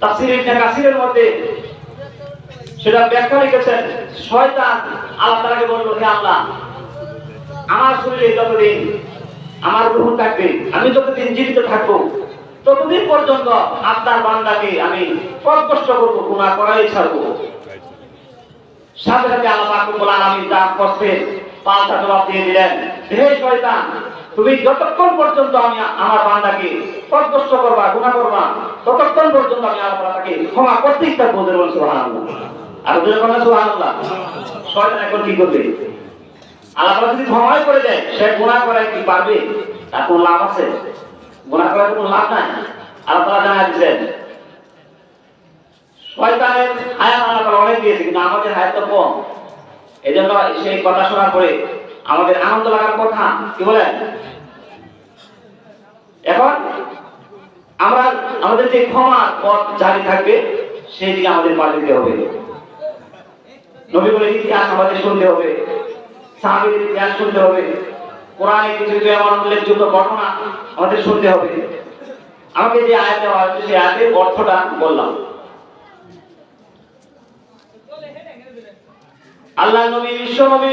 তাফসীর ইবনে কাসিরের মধ্যে সেটা ব্যাখ্যা লিখেছেন, শয়তান আল্লাহ তাআলাকে বলল, হে আল্লাহ, আমার শরীরে যতদিন আমার থাকবে, আমি যতদিন জীবিত থাকব, ততদিন পর্যন্ত আপনার বান্দাকে আমি কত কষ্ট করব গুণা করাই ছাড়বো। সাথে সাথে আল্লাহ আলামিন তার কষ্টে পাল্টা জবাব দিয়ে দিলেন, হে শয়তান তুমি যতক্ষণ পর্যন্ত আমি আমার বান্দাকে কষ্ট করবা গুণা করবা, ততক্ষণ পর্যন্ত আমি তাআলা তাকে ক্ষমা করতেই থাকব বলুন সুবহানাল্লাহ। আর যদি বলেন সুবহানাল্লাহ। শয়তান এখন কি করবে? আল্লাহ যদি ক্ষমাই করে দেয়, সে গুণা করে কি পারবে? তার কোনো লাভ আছে? গুণা করার কোনো লাভ নাই? আল্লাহ তাআলা জানা দিচ্ছেন শয়তানের হায়াত আল্লাহ অনেক দিয়েছে, কিন্তু আমাদের হায়াত তো কম। এই জন্য সেই কথা শোনার পরে আমাদের আনন্দ লাগার কথা, কি বলেন এখন আমরা, আমাদের যে ক্ষমার পথ জারি থাকবে, সেই দিকে আমাদের পা হবে। নবীগুলোর ইতিহাস আমাদের শুনতে হবে, সাহাবীদের ইতিহাস শুনতে হবে কোরআনে কিছু কিছু এমন উল্লেখযোগ্য ঘটনা আমাদের শুনতে হবে। আমাকে যে আয়াত দেওয়া হয়েছে, সেই আয়াতের অর্থটা বললাম। আল্লাহ নবী, বিশ্ব নবী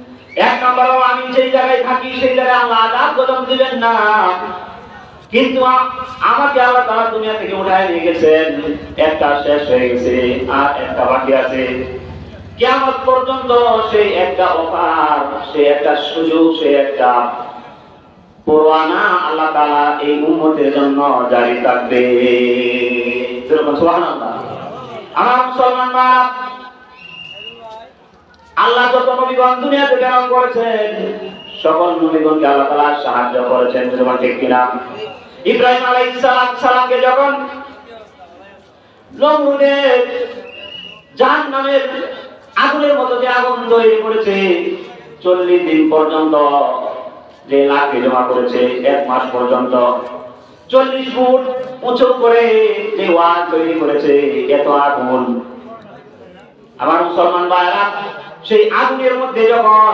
এক নম্বর আমি যেই জায়গায় থাকি, সেই জায়গায় আল্লাহ আজাব গজব দিবেন না। কিন্তু আমাকে আল্লাহ তাআলা দুনিয়া থেকে উঠায় নিয়ে গেছেন। একটা শেষ হয়ে গেছে, আর একটা বাকি আছে। কিয়ামত পর্যন্ত সেই একটা অফার, সেই একটা সুযোগ, সেই একটা পরোয়ানা আল্লাহ তাআলা এই উম্মতের জন্য জারি থাকবে। আমার মুসলমান আল্লাহ যত নবীগণ দুনিয়াতে প্রেরণ করেছেন, সকল নবীগণকে আল্লাহ তাআলা সাহায্য করেছেন যেমন ঠিক কিনা? ইব্রাহিম আলাইহিস সালাম, সালামকে যখন নমরুদের জাহান্নামের আগুনের মতো যে আগুন তৈরি করেছে, চল্লিশ দিন পর্যন্ত যে লাঠি জমা করেছে, এক মাস পর্যন্ত, চল্লিশ ফুট উঁচু করে যে ওয়াল তৈরি করেছে, এত আগুন। আমার মুসলমান ভাইরা সেই আগুনের মধ্যে যখন